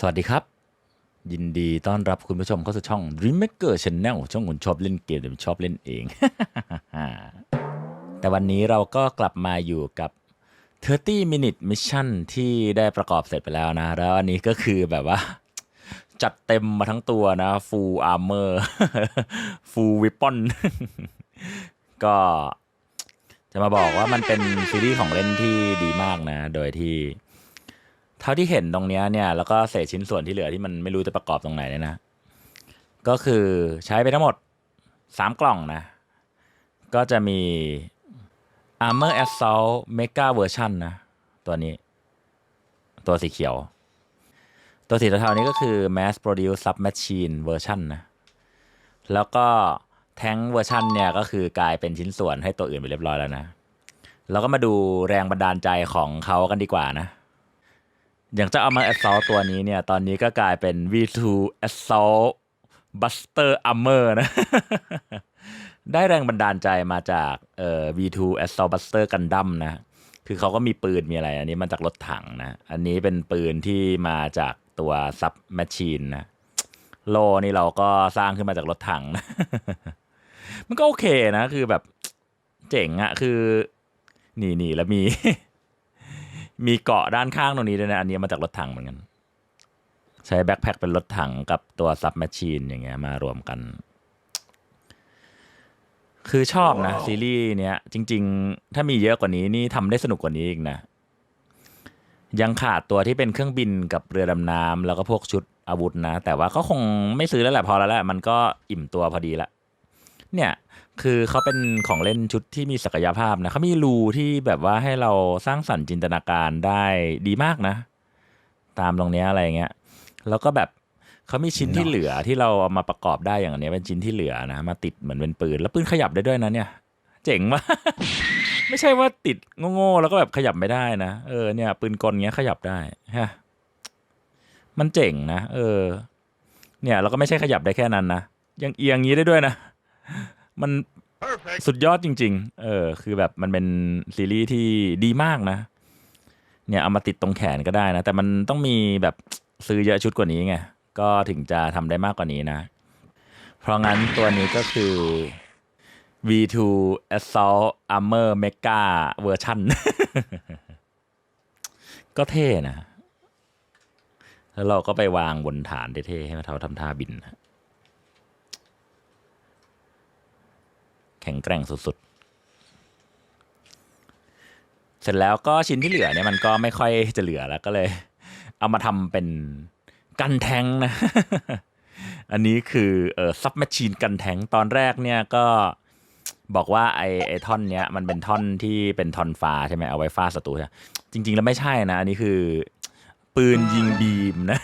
สวัสดีครับ ยินดีต้อนรับคุณผู้ชมเข้าสู่ช่อง Dreammaker Channel ช่องคนชอบเล่นเกมแต่ชอบเล่นเอง แต่วันนี้เราก็กลับมาอยู่กับ 30 minute mission ที่ได้ประกอบเสร็จไปแล้วนะ แล้วอันนี้ก็คือแบบว่า จัดเต็มมาทั้งตัวนะ full armor full weapon ก็จะมาบอกว่ามันเป็นซีรีส์ของเล่นที่ดีมากนะ โดยที่ เท่าที่เห็นตรงเนี้ยเนี่ยแล้วก็เศษชิ้นส่วนที่เหลือที่มันไม่รู้จะประกอบตรงไหนเนี่ยนะ ก็คือใช้ไปทั้งหมด3กล่องนะ ก็จะมี Armor Assault Mega Version นะ ตัวนี้ ตัวสีเขียว ตัวสีเทาๆนี้ก็คือ Mass Produce Submachine Version นะ แล้วก็แท้งเวอร์ชันเนี่ยก็คือกลายเป็นชิ้นส่วนให้ตัวอื่นไปเรียบร้อยแล้วนะ เราก็มาดูแรงบันดาลใจของเขากันดีกว่านะ อย่างเจ้า Armor Assault ตัวนี้เนี่ย ตอนนี้ก็กลายเป็น V2 Assault Buster Armor นะ ได้แรงบันดาลใจมาจากเอ่อ V2 Assault Buster Gundam นะ คือเขาก็มีปืนมีอะไร อันนี้มาจากรถถังนะ อันนี้เป็นปืนที่มาจากตัว Sub Machine นะ โลนี่เราก็สร้างขึ้นมาจากรถถังนะ มันก็โอเคนะ คือแบบเจ๋งอะคือ นี่นี่แล้วมี มีเกาะด้านข้างตรงนี้ด้วยนะอันนี้มาจากรถถังเหมือนกัน ใช้แบ็คแพ็คเป็นรถถังกับตัวซับแมชชีนอย่างเงี้ยมารวมกัน คือชอบนะ ซีรีส์เนี้ยจริง ๆ ถ้ามีเยอะกว่านี้นี่ทำได้สนุกกว่านี้อีกนะ ยังขาดตัวที่เป็นเครื่องบินกับเรือดำน้ำแล้วก็พวกชุดอาวุธนะ แต่ว่าก็คงไม่ซื้อแล้วแหละพอแล้วแหละมันก็อิ่มตัวพอดีละ เนี่ยคือเขาเป็นของเล่นชุดที่มีศักยภาพนะเขามีรูที่แบบว่าให้เราสร้างสรรค์จินตนาการได้ดีมากนะ ตามตรงเนี้ยอะไรเงี้ย แล้วก็แบบเขามีชิ้นที่เหลือที่เราเอามาประกอบได้อย่างอันเนี้ยเป็นชิ้นที่เหลือนะมาติดเหมือนเป็นปืน แล้วปืนขยับได้ด้วยนะเนี่ย เจ๋งมากไม่ใช่ว่าติดโง่ๆแล้วก็แบบขยับไม่ได้นะเออเนี่ย ปืนกลเงี้ยขยับได้ฮะมันเจ๋งนะเออ เนี่ยเราก็ไม่ใช่ขยับได้แค่นั้นนะยังเอียงงี้ได้ด้วยนะ มันสุดยอดจริง ๆ เออ คือแบบมันเป็นซีรีส์ที่ดีมากนะ เนี่ยเอามาติดตรงแขนก็ได้นะ แต่มันต้องมีแบบซื้อเยอะชุดกว่านี้ไง ก็ถึงจะทำได้มากกว่านี้นะ เพราะงั้นตัวนี้ก็คือ V2 Assault Armor Mega Version ก็เท่นะ แล้วเราก็ไปวางบนฐานเท่ๆให้มันเขาทำท่าบินนะ ข็งแกร่งสุดๆ เสร็จแล้วก็ชิ้นที่เหลือเนี่ยมันก็ไม่ค่อยจะเหลือแล้วก็เลย เอามาทำเป็นกันแทงนะ อันนี้คือเออซับแมชชีนกันแทงตอนแรกเนี่ยก็บอกว่าไอไอท่อนเนี้ยมันเป็นท่อนที่เป็นท่อนฟ้าใช่ไหมเอาไว้ฟาดศัตรูใช่จริง ๆ แล้วไม่ใช่นะ อันนี้คือปืนยิงบีมนะ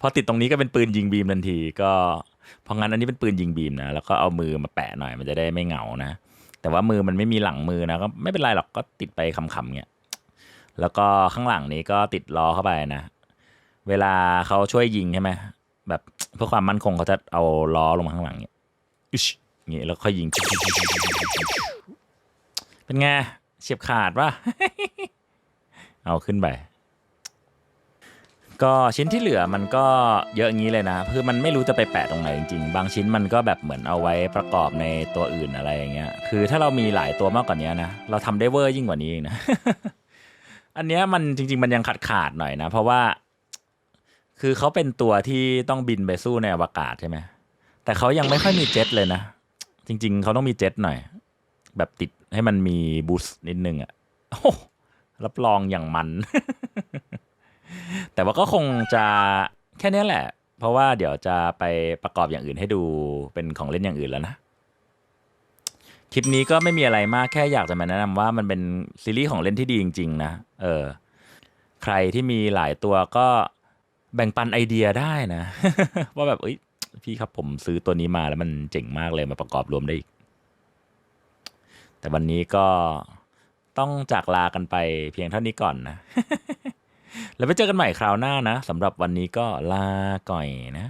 พอติดตรงนี้ก็เป็นปืนยิงบีมทันทีก็ เพราะงั้นอันนี้เป็นปืนยิงบีมนะ แล้วก็เอามือมาแปะหน่อยมันจะได้ไม่เหงานะ แต่ว่ามือมันไม่มีหลังมือนะก็ไม่เป็นไรหรอกก็ติดไปคำๆเงี้ย แล้วก็ข้างหลังนี้ก็ติดล้อเข้าไปนะ เวลาเขาช่วยยิงใช่ไหมแบบเพื่อความมั่นคงเขาจะเอาล้อลงมาข้างหลังเงี้ยอึชเงี้ยแล้วค่อยยิง เป็นไงเฉียบขาดปะเอาขึ้นไป ก็ชิ้นที่เหลือมันก็เยอะอย่างนี้เลยนะคือมันไม่รู้จะไปแปะตรงไหนจริงๆ บางชิ้นมันก็แบบเหมือนเอาไว้ประกอบในตัวอื่นอะไรอย่างเงี้ย คือถ้าเรามีหลายตัวมากกว่านี้นะ เราทำได้เวอร์ยิ่งกว่านี้อีกนะ อันเนี้ยมันจริง ๆ มันยังขาดขาดหน่อยนะ เพราะว่า คือเขาเป็นตัวที่ต้องบินไปสู้ในอวกาศใช่ไหม แต่เขายังไม่ค่อยมีเจ็ตเลยนะ จริง ๆ เขาต้องมีเจ็ตหน่อย แบบติดให้มันมีบูสต์นิดนึงอะโอ้รับรองอย่างมัน แต่ว่าก็คงจะแค่นี้แหละ เพราะว่าเดี๋ยวจะไปประกอบอย่างอื่นให้ดูเป็นของเล่นอย่างอื่นแล้วนะ คลิปนี้ก็ไม่มีอะไรมากแค่อยากจะมาแนะนำว่ามันเป็นซีรีส์ของเล่นที่ดีจริง ๆ นะ เออ ใครที่มีหลายตัวก็แบ่งปันไอเดียได้นะ ว่าแบบเอ้ยพี่ครับผมซื้อตัวนี้มาแล้วมันเจ๋งมากเลยมาประกอบรวมได้อีก แต่วันนี้ก็ต้องจากลากันไปเพียงเท่านี้ก่อนนะ แล้วไปเจอกันใหม่คราวหน้านะสำหรับวันนี้ก็ลาก่อยนะ